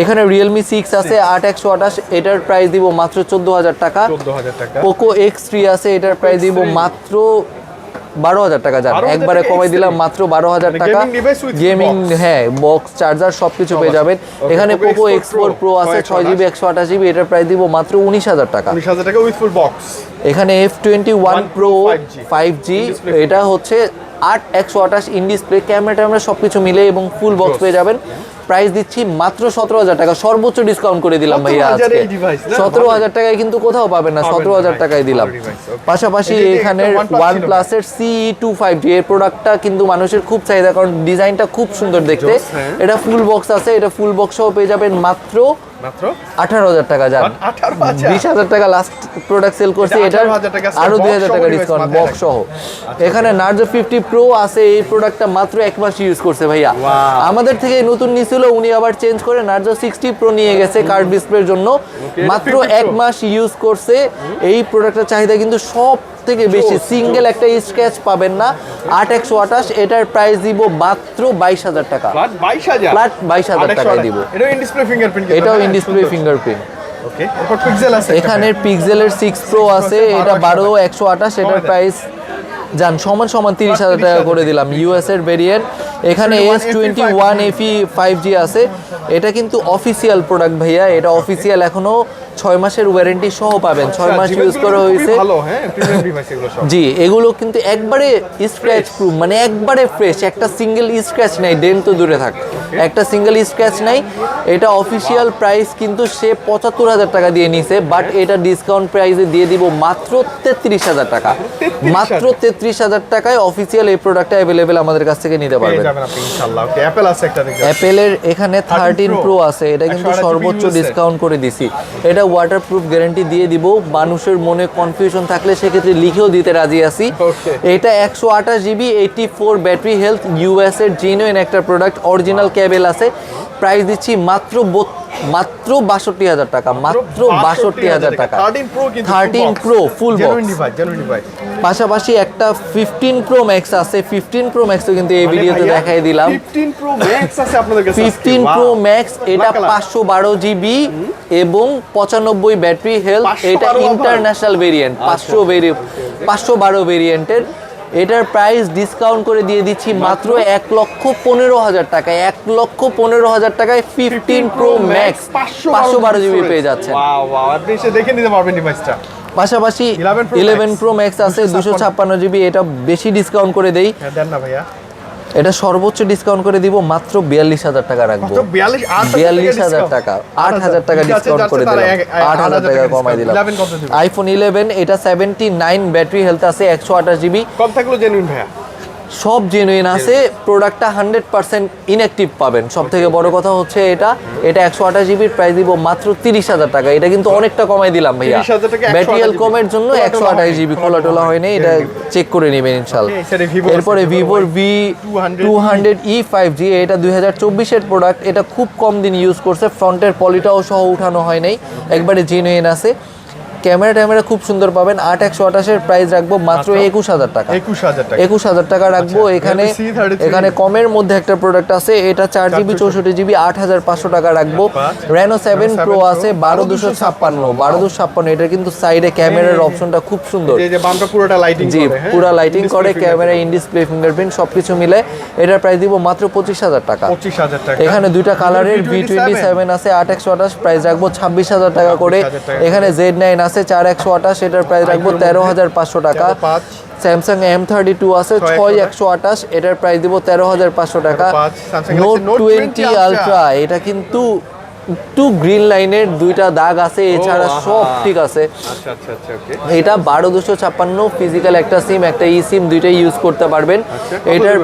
এখানে রিয়েলমি সিক্স আছে আট একশো আঠাশ এটার প্রাইস দিব মাত্র চোদ্দ হাজার টাকা। পোকো এক্স থ্রি আছে এটার প্রাইস দিব মাত্র বারো হাজার টাকা যান একবারে কমাই দিলাম মাত্র বারো হাজার মানে টাকা। গেমিং হ্যাঁ বক্স চার্জার সবকিছু পেয়ে আছে। যাবেন। এখানে পোকো এক্স ফোর প্রো আছে ছয় জিবি একশো আঠাশ জিবি এটার প্রাইস দিব মাত্র উনিশ হাজার টাকা। উনিশ হাজার টাকা উইথ ফুল বক্স এখানে F twenty one pro five G এটা হচ্ছে আট একশো আঠাশ ইন ডিসপ্লে ক্যামেরা ট্যামেরা সব কিছু মিলে এবং ফুল বক্স. পেয়ে যাবেন প্রাইস দিচ্ছি মাত্র সতেরো হাজার টাকা সর্বোচ্চ ডিসকাউন্ট করে দিলাম ভাইয়া 17,000 আজকে? সতেরো হাজার টাকায় কিন্তু কোথাও পাবেন না সতেরো হাজার টাকায় দিলাম. পাশাপাশি OnePlus ওয়ান। প্লাসের সি টু ফাইভ জি এর প্রোডাক্টটা কিন্তু মানুষের খুব চাহিদা কারণ ডিজাইনটা খুব সুন্দর দেখতে হ্যাঁ। এটা ফুল বক্স আছে এটা ফুল বক্সও পেয়ে যাবেন মাত্র মাত্র? আঠারো হাজার টাকা যান আঠারো হাজার। বিশ হাজার টাকা লাস্ট প্রোডাক্ট সেল করছি এটা 18,000 টাকা আরও box দুই হাজার সহ টাকা ডিসকাউন্ট বক্স সহ। আচ্ছা। এখানে নার্জো ফিফটি প্রো আছে এই প্রোডাক্টটা মাত্র এক মাস ইউজ করছে ভাইয়া। আমাদের থেকে নতুন নিছিল উনি আবার চেঞ্জ করে নার্জো সিক্সটি প্রো নিয়ে গেছে কার্ড ডিসপ্লের জন্য। মাত্র এক মাস ইউজ করছে এই প্রোডাক্টের চাহিদা কিন্তু সব থেকে বেশি সিঙ্গেল একটা স্ক্র্যাচ পাবেন না। আট একশো আঠাশ এটার প্রাইস দিব মাত্র বাইশ হাজার টাকা। ফ্ল্যাট বাইশ হাজার? টাকায় দিব। এটাও ইনডিসপ্লে ফিঙ্গার ফিঙ্গারপ্রিন্ট এখানের পিক্সেলের সিক্স প্রো আছে আছে, এটা বারো একশো আঠাশ এটার প্রাইস যান সমান সমান তিরিশ হাজার টাকা করে দিলাম। ইউএস এর ভেরিয়েন্ট এখানে S twenty one FE five G আছে। এটা কিন্তু অফিসিয়াল প্রোডাক্ট ভাইয়া। এটা অফিসিয়াল এখনও ছয় মাসের ওয়ারেন্টি সহ পাবেন। ছয় মাস আচ্ছা, ইউজ করা হয়েছে। হ্যাঁ? জি এগুলো কিন্তু একবারে স্ক্র্যাচ প্রুফ মানে একবারে ফ্রেশ একটা সিঙ্গেল স্ক্র্যাচ নাই ডেন তো দূরে থাক। একটা সিঙ্গেল স্ক্র্যাচ নাই। এটা অফিসিয়াল প্রাইস কিন্তু সে পঁচাত্তর হাজার টাকা দিয়ে নিছে বাট এটা ডিসকাউন্ট প্রাইসে দিয়ে দিব মাত্র তেত্রিশ হাজার টাকা। মাত্র তেত্রিশ হাজার টাকায় অফিসিয়াল এই প্রোডাক্টটা অ্যাভেলেবেল আমাদের কাছ থেকে নিতে পারবেন। যাবেন আপনি ইনশাআল্লাহ। ওকে অ্যাপেল আছে একটা দেখতে অ্যাপেলের এখানে থার্টিন Pro, প্রো আছে এটা কিন্তু সর্বোচ্চ ডিসকাউন্ট করে দিছি। এটা ওয়াটারপ্রুফ গ্যারান্টি দিয়ে দিব মানুষের মনে কনফিউশন থাকলে সেক্ষেত্রে লিখেও দিতে রাজি আছি. এটা একশো আঠাশ GB eighty four battery health US এর জিনুইন একটা প্রোডাক্ট অরিজিনাল কেবেল আছে। প্রাইস দিচ্ছি মাত্র বত- মাত্র বাষট্টি হাজার টাকা মাত্র বাষট্টি হাজার টাকা। 13 প্রো কিন্তু থার্টিন প্রো ফুল পাশাপাশি একটা ফিফটিন প্রো ম্যাক্স আছে। ফিফটিন প্রো ম্যাক্সও কিন্তু এই ভিডিওতে দেখাই দিলাম। 15 প্রো ম্যাক্স আছে আপনাদের কাছে ফিফটিন প্রো ম্যাক্স এটা পাঁচশো বারো জিবি এবং পঁচানব্বই ব্যাটারি হেলথ এটা ইন্টারন্যাশনাল ভেরিয়েন্ট পাঁচশো ভেরি পাঁচশো বারো ভেরিয়েন্টের এটার প্রাইস ডিসকাউন্ট করে দিয়ে দিচ্ছি মাত্র এক লক্ষ পনেরো হাজার টাকায়। এক লক্ষ পনেরো হাজার টাকায় ফিফটিন প্রো ম্যাক্স পাঁচশো বারো জিবি পেয়ে যাচ্ছেন। আপনি এসে দেখে নিতে পারবেন ডিভাইসটা পাশাপাশি ইলেভেন প্রো ম্যাক্স আছে দুশো ছাপ্পান্ন জিবি এটা বেশি ডিসকাউন্ট করে দেই। হ্যাঁ দেন না ভাইয়া। এটা সর্বোচ্চ ডিসকাউন্ট করে দিব মাত্র বিয়াল্লিশ হাজার টাকা রাখব। মাত্র 42 8000 বিয়াল্লিশ হাজার টাকা আট হাজার টাকা ডিসকাউন্ট করে দিলাম। আট হাজার টাকা কমাই দিলাম। 11 কত দিবেন আইফোন ইলেভেন এটা সেভেন্টি নাইন ব্যাটারি হেলথ আছে একশো আঠাশ জিবি কম থাকল জেনুইন ভাইয়া। সব জেনুইন আছে প্রোডাক্টটা হান্ড্রেড পার্সেন্ট ইনঅ্যাক্টিভ পাবেন। সব থেকে বড় কথা হচ্ছে এটা এটা একশো আঠাশ জিবির প্রাইস দিব মাত্র তিরিশ হাজার টাকা। এটা কিন্তু অনেকটা কমাই দিলাম ভাইয়া। 30,000 টাকা 128 ব্যাটারিয়াল কমের জন্য একশো আঠাশ জিবি খোলা টোলা হয়নি। এটা চেক করে নেবেন ইনশাল্লাহ Vivo এরপরে ভিভোর V two hundred E five G এটা দুই হাজার চব্বিশের প্রোডাক্ট এটা খুব কম দিন ইউজ করছে ফ্রন্টের পলিটাও সহ উঠানো হয় নাই। একবারে জেনুইন আছে। ক্যামেরা ট্যামেরা খুব সুন্দর পাবেন। আট একশো আঠাশের প্রাইস রাখব মাত্র? একুশ হাজার টাকা। একুশ হাজার টাকা। একুশ হাজার টাকা রাখব। আচ্ছা, এখানে এখানে কমের মধ্যে একটা প্রোডাক্ট আছে। এটা চার জিবি চৌষট্টি জিবি আট হাজার পাঁচশো টাকা রাখব। রেনো সেভেন প্রো আছে বারো দুশো ছাপ্পান্ন বারো দুশো ছাপ্পান্ন। এটা কিন্তু সাইডে ক্যামেরার অপশনটা খুব সুন্দর। পুরোটা লাইটিং জি পুরা লাইটিং করে ক্যামেরা ইন ডিসপ্লে ফিঙ্গারপ্রিন্ট সবকিছু মিলে। এটার প্রাইস দিব মাত্র পঁচিশ হাজার টাকা। পঁচিশ হাজার টাকা। এখানে দুইটা কালারের ভি টোয়েন্টি সেভেন আছে আট একশো আঠাশ। প্রাইস রাখব ছাব্বিশ হাজার টাকা করে। এখানে জেড নাইন আছে চার একশো আঠাশ এটার প্রাইস রাখব তেরো হাজার পাঁচশো টাকা। স্যামসাং এম থার্টি টু আছে ছয় একশো আঠাশ। এটার প্রাইস দিব তেরো হাজার পাঁচশো টাকা। নোট টোয়েন্টি আলট্রা এটা কিন্তু একটু গ্রিন লাইনের দুইটা দাগ আছে এছাড়া সব ঠিক আছে। আচ্ছা আচ্ছা আচ্ছা এটা বারো দুশো ছাপ্পান্ন ফিজিক্যাল একটা সিম একটা ই সিম দুইটাই ইউজ করতে পারবেন। এটার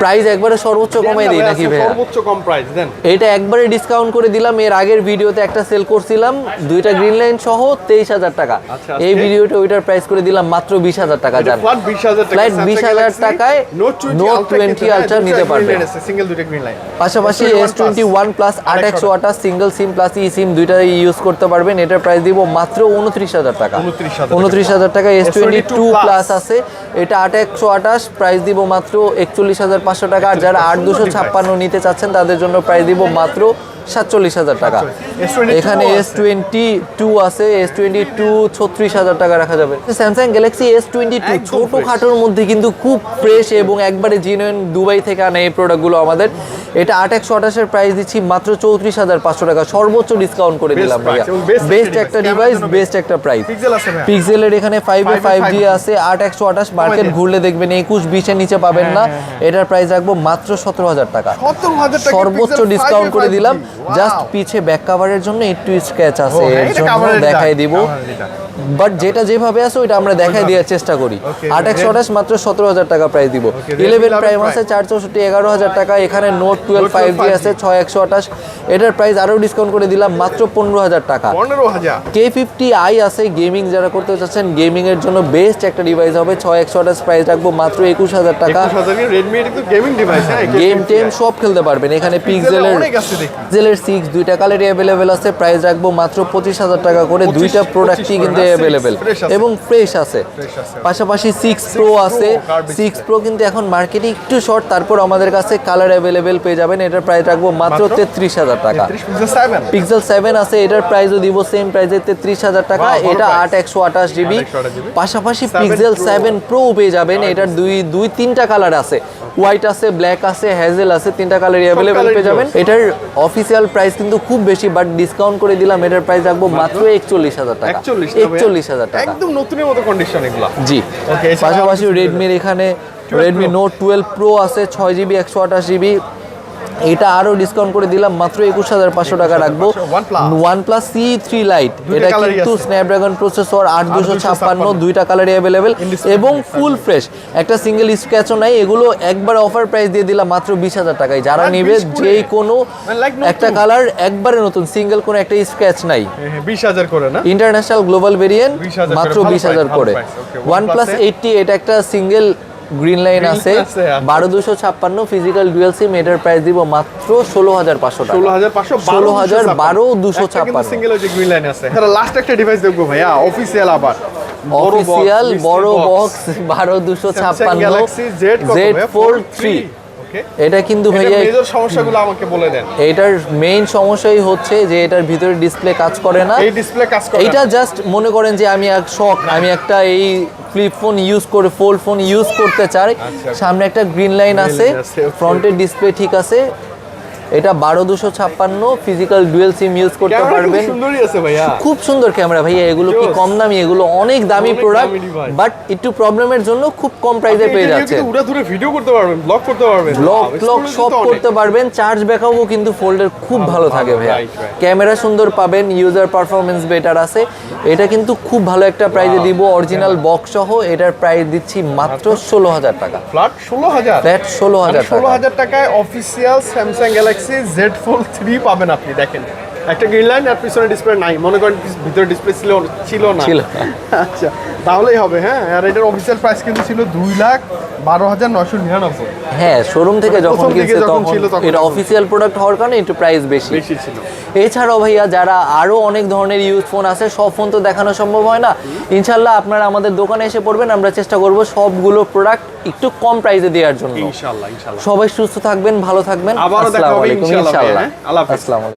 প্রাইস একবারে সর্বোচ্চ কমাই দিই নাকি ভাইয়া? সর্বোচ্চ কম প্রাইস দেন। এটা একবারে ডিসকাউন্ট করে দিলাম। এর আগের ভিডিওতে একটা সেল করছিলাম। দুইটা গ্রিন লাইন সহ তেইশ হাজার টাকা। আচ্ছা, এই ভিডিওতে ওইটার প্রাইস করে দিলাম মাত্র বিশ হাজার টাকা যান। ফ্ল্যাট 20000 টাকা Flat 20,000 টাকায় Note 20 Ultra নিতে পারবেন। সিঙ্গেল দুটো গ্রিন লাইন পাশাপাশি এস টোয়েন্টি ওয়ান প্লাস আট একশো আঠাশ সিঙ্গেল সিম প্লাস ই সিম দুইটাই ইউজ করতে পারবেন। এটার প্রাইস দিব মাত্র উনত্রিশ হাজার টাকা। 29,000 উনত্রিশ হাজার টাকা S twenty two S22 plus আছে। এটা আট একশো আঠাশ প্রাইস দিব মাত্র একচল্লিশ হাজার পাঁচশো টাকা আর যারা আট দুশো ছাপ্পান্ন নিতে চাচ্ছেন তাদের জন্য প্রায় দিব মাত্র সাতচল্লিশ হাজার টাকা। এখানে এস টোয়েন্টি টু আছে এস টোয়েন্টি টু ছত্রিশ হাজার টাকা রাখা যাবে। Samsung Galaxy S twenty two ছোটো খাটোর মধ্যে কিন্তু খুব ফ্রেশ এবং একবারে জিনুইন দুবাই থেকে আনা এই প্রোডাক্টগুলো আমাদের। এটা আট একশো আঠাশের প্রাইস দিচ্ছি মাত্র চৌত্রিশ হাজার পাঁচশো টাকা। সর্বোচ্চ ডিসকাউন্ট করে দিলাম ভাইয়া। বেস্ট একটা ডিভাইস বেস্ট একটা প্রাইস পিক্সেলের এখানে ফাইভ এ ফাইভ জি আছে আট একশো আঠাশ। মার্কেট ঘুরলে দেখবেন একুশ বিশের নিচে পাবেন না। এটার প্রাইস রাখব মাত্র সতেরো হাজার টাকা। সর্বোচ্চ ডিসকাউন্ট করে দিলাম। 5G জাস্ট পিছে ব্যাক কাভারের জন্য একটু স্ক্র্যাচ আছে এর জন্য দেখাই দিব। বাট যেটা যেভাবে আছে ওইটা আমরা দেখাই দেওয়ার চেষ্টা করি। আট একশো আঠাশ মাত্র সতেরো হাজার টাকা প্রাইস দিব। ইলেভেন প্রাইম আছে চার চৌষট্টি এগারো হাজার টাকা। এখানে নোট টুয়েলভ ফাইভ জি আছে ছয় একশো আঠাশ। এটার প্রাইস আরও ডিসকাউন্ট করে দিলাম মাত্র পনেরো হাজার টাকা। পনেরো হাজার। কে ফিফটি আই আছে গেমিং যারা করতে চাচ্ছেন গেমিং এর জন্য বেস্ট একটা ডিভাইস হবে ছয় একশো আঠাশ প্রাইস রাখব মাত্র একুশ হাজার টাকা। গেমিং হ্যাঁ টেম সব খেলতে পারবেন এখানে পিক্সেলের অনেক পিক্সেলের সিক্স দুইটা কালারই অ্যাভেলেবেল আছে। প্রাইস রাখব মাত্র পঁচিশ হাজার টাকা করে। দুইটা প্রোডাক্টই কিন্তু অ্যাভেলেবেল। এবং ফ্রেশ আছে। পাশাপাশি সিক্স প্রো আছে। সিক্স প্রো কিন্তু এখন মার্কেটে একটু শর্ট তারপর আমাদের কাছে কালার অ্যাভেলেবেল পেয়ে যাবেন। এটার প্রাইস রাখব মাত্র? তেত্রিশ হাজার টাকা। পিক্সেল সেভেন আছে। এটার প্রাইসও দিব সেম প্রাইসে তেত্রিশ হাজার টাকা। এটা আট একশো আঠাশ জিবি পাশাপাশি পিক্সেল সেভেন প্রো পেয়ে যাবেন। এটার দুই দুই তিনটা কালার আছে। হোয়াইট আছে ব্ল্যাক আছে হ্যাজেল আছে তিনটা কালারই অ্যাভেলেবেল পেয়ে যাবেন। এটার এটার অফিসিয়াল প্রাইস কিন্তু খুব বেশি বাট ডিসকাউন্ট করে দিলাম এটার প্রাইস রাখব মাত্র একচল্লিশ হাজার টাকা। 41 না ভাইয়া? একচল্লিশ হাজার টাকা। একদম নতুনের মতো কন্ডিশন এগুলো। জি। পাশাপাশি রেডমির এখানে রেডমি নোট টুয়েলভ প্রো আছে ছয় জিবি একশো আঠাশ জিবি এটা আরও ডিসকাউন্ট করে দিলাম মাত্র একুশ হাজার পাঁচশো টাকা রাখব। 21,500 OnePlus। OnePlus C three Lite এটা কিন্তু স্ন্যাপড্রাগন প্রসেসর আট দুশো ছাপ্পান্ন দুইটা কালারই অ্যাভেলেবেল এবং ফুল ফ্রেশ একটা সিঙ্গেল স্ক্র্যাচও নাই এগুলো একবার অফার প্রাইস দিয়ে দিলাম মাত্র বিশ হাজার টাকায়। যারা নেবে নিবে 20 করে। যেই কোনো মানে নতুন। একটা কালার একবারে নতুন সিঙ্গেল কোনো একটা স্ক্র্যাচ নাই। বিশ হাজার করে না? ইন্টারন্যাশনাল গ্লোবাল ভেরিয়েন্ট মাত্র বিশ হাজার করে। ওয়ান প্লাস এইটটি এটা একটা সিঙ্গেল গ্রিন লাইন আছে। বারো দুশো ছাপ্পান্ন ফিজিক্যাল ডুয়েল সিম এটার প্রাইস দিব মাত্র ষোলো হাজার পাঁচশো টাকা। ষোলো হাজার পাঁচশো ষোলো হাজার বারো দুশো ছাপ্পান্ন। সিঙ্গেল যে গ্রিন লাইন আছে। লাস্ট একটা ডিভাইস দেখব ভাইয়া অফিসিয়াল আবার। অফিসিয়াল বড় বক্স বারো দুশো ছাপ্পান্ন জেড ফোর থ্রি ওকে? এটা কিন্তু ভাইয়া মেজর সমস্যাগুলো আমাকে বলে দেন। এটার মেইন সমস্যাই হচ্ছে যে এটার ভিতরে ডিসপ্লে কাজ করে না। এই ডিসপ্লে কাজ করে এটা জাস্ট মনে করেন যে আমি এক শখ আমি একটা এই ফ্লিপ ফোন ইউজ করে ফোল্ড ফোন ইউজ করতে চাই। আচ্ছা। সামনে একটা গ্রিন লাইন আছে। ফ্রন্টের ডিসপ্লে ঠিক আছে। এটা বারো দুশো ছাপ্পান্ন ফিজিক্যাল ডুয়েল সিম ইউজ করতে পারবেন। খুব সুন্দর ক্যামেরা ভাইয়া এগুলো কি কম দামি? এগুলো অনেক দামি প্রোডাক্ট বাট একটু প্রবলেমের জন্য খুব কম প্রাইসে পেয়ে যাচ্ছে উড়া ধরে ভিডিও করতে পারবেন ব্লগ করতে পারবেন। ক্লক storage সব করতে পারবেন চার্জ ব্যাকআপও কিন্তু ফোল্ডের খুব ভালো থাকে ভাইয়া. ক্যামেরা সুন্দর পাবেন ইউজার পারফরমেন্স বেটার আছে। এটা কিন্তু খুব ভালো একটা প্রাইজে দিব অরিজিনাল বক্স সহ। এটার প্রাইস দিচ্ছি মাত্র ষোলো হাজার টাকা। ফ্ল্যাট ষোলো হাজার? ফ্ল্যাট ষোলো হাজার ষোলো হাজার টাকায় official Samsung Galaxy Z Fold three পাবেন আপনি দেখেন। একটা গ্রিন লাইন আর পিছনে ডিসপ্লে নাই। মনে করেন ভিতরে ডিসপ্লে ছিল ছিল না। ছিল। আচ্ছা তাহলেই হবে হ্যাঁ? আর এটার অফিসিয়াল প্রাইস কিন্তু ছিল দুই লাখ বারো হাজার নশো নিরানব্বই। হ্যাঁ শোরুম থেকে যখন কিনছে তখন এটা অফিসিয়াল প্রোডাক্ট হওয়ার কারণে একটু প্রাইস বেশি। বেশি ছিল। এছাড়াও ভাইয়া যারা আরও অনেক ধরনের ইউজ ফোন আছে সব ফোন তো দেখানো সম্ভব হয় না। ইনশাল্লাহ আপনারা আমাদের দোকানে এসে পড়বেন আমরা চেষ্টা করব সবগুলো প্রোডাক্ট একটু কম প্রাইসে দেওয়ার জন্য। ইনশাল্লাহ ইনশাল্লাহ সবাই সুস্থ থাকবেন ভালো থাকবেন। আবারও দেখা হবে ইনশাআল্লাহ ইনশাআল্লাহ। আসসালামু আলাইকুম।